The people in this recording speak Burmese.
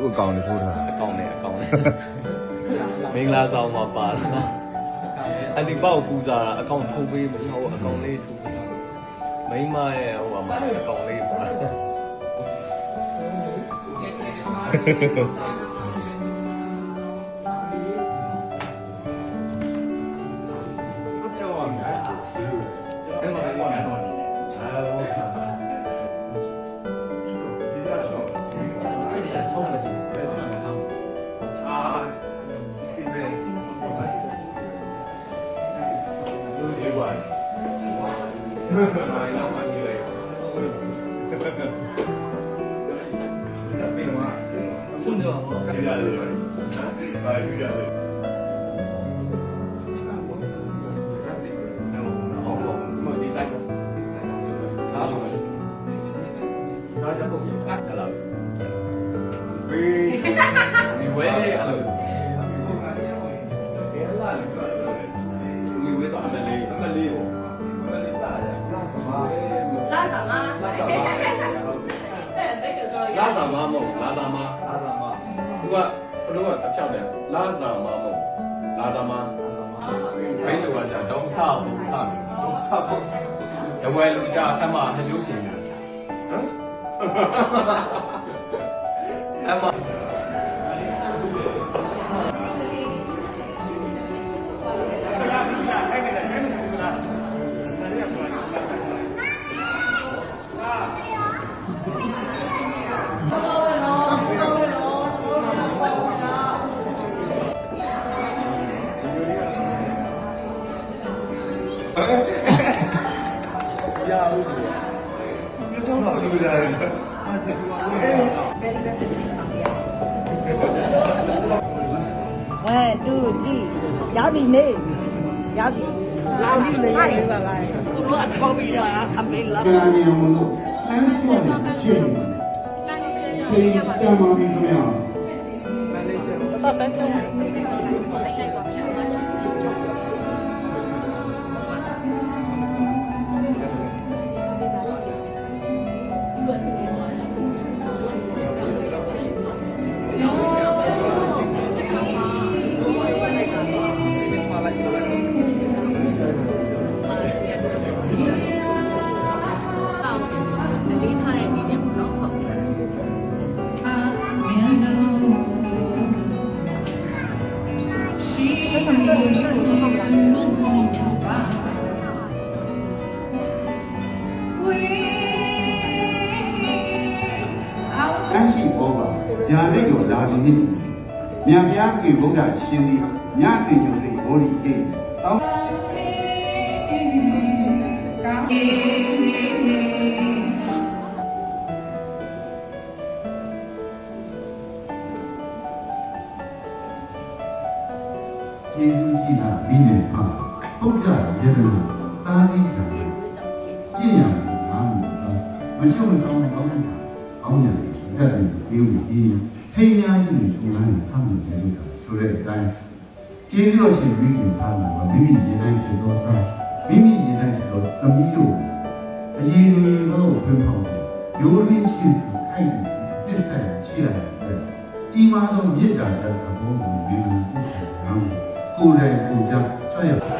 သူ့အကောင့်တွေထိုးထားအကောင့်နဲ့အကောင့်နဲ့မင်္ဂလာဆောင်မှာပါတာအဒီပေါ့ပူဇာတာအကောင့်ထိုးပေးမဟုတ်အကောင့်လေးထိုးမိမရဲ့ဟိုမှာအကောင့်လေးပါ 你怪，呵呵，来啦，慢点来，呵呵呵，困着了吗？睡觉了没？睡觉了。 ကဘလို့ကတစ်ဖြောက်တယ်လာစာမမဟုတ်လာစာမဖိလို့ကကြာတော့စအောင်စမယ်တဝဲလူကြာအမဟကျိုးရှင်တယ်အမ 1 2 3ရပြီနေရပြီလာပြီနေရပါလားသူတို့အထောက်ပြီးတော့အမေလာကလာနေမလို့အန်းချော်နေရှင်းရှင်းကြမ်းပါပြီခင်ဗျာမန်နေဂျာတော့ပန်း ချုံ ဆန်းရှိဘောပါညာရိတ်တော်လာပြီနိမြန်ပြားကြီးဘုရားရှင်သည်ညစီညုံစိဘောဒီအေးတောင်းကျေးဇူးကြီးလားမိနေပါဘုရားယေရနာတာသီခံကြည်ရမှာမချုံဆောင်ကောင်းတာအောင်းရတယ် တက်ပြီးပြီးပြီးထိန်းများရှိနေထုံလန်းဖမ်းနေတယ်လို့ဆိုတဲ့အတိုင်းကျေးဇူးတော်ရှင်မိခင်ဖမ်းမှာမိမိရေတိုင်းဖြစ်တော့တာမိမိရေတိုင်းဖြစ်တော့သမီးတို့အရင်ကြီးဘောဖွင့်ဖောက်တယ်ရိုးရင်းရှိစီခိုက်တယ်ပစ္စယချီရတယ်ကြီးမားသောမြစ်တာတဲ့ဘုံကိုမိမိပစ္စယငါကိုယ်တိုင်ကိုယ်ကြောင့်ဆွဲရ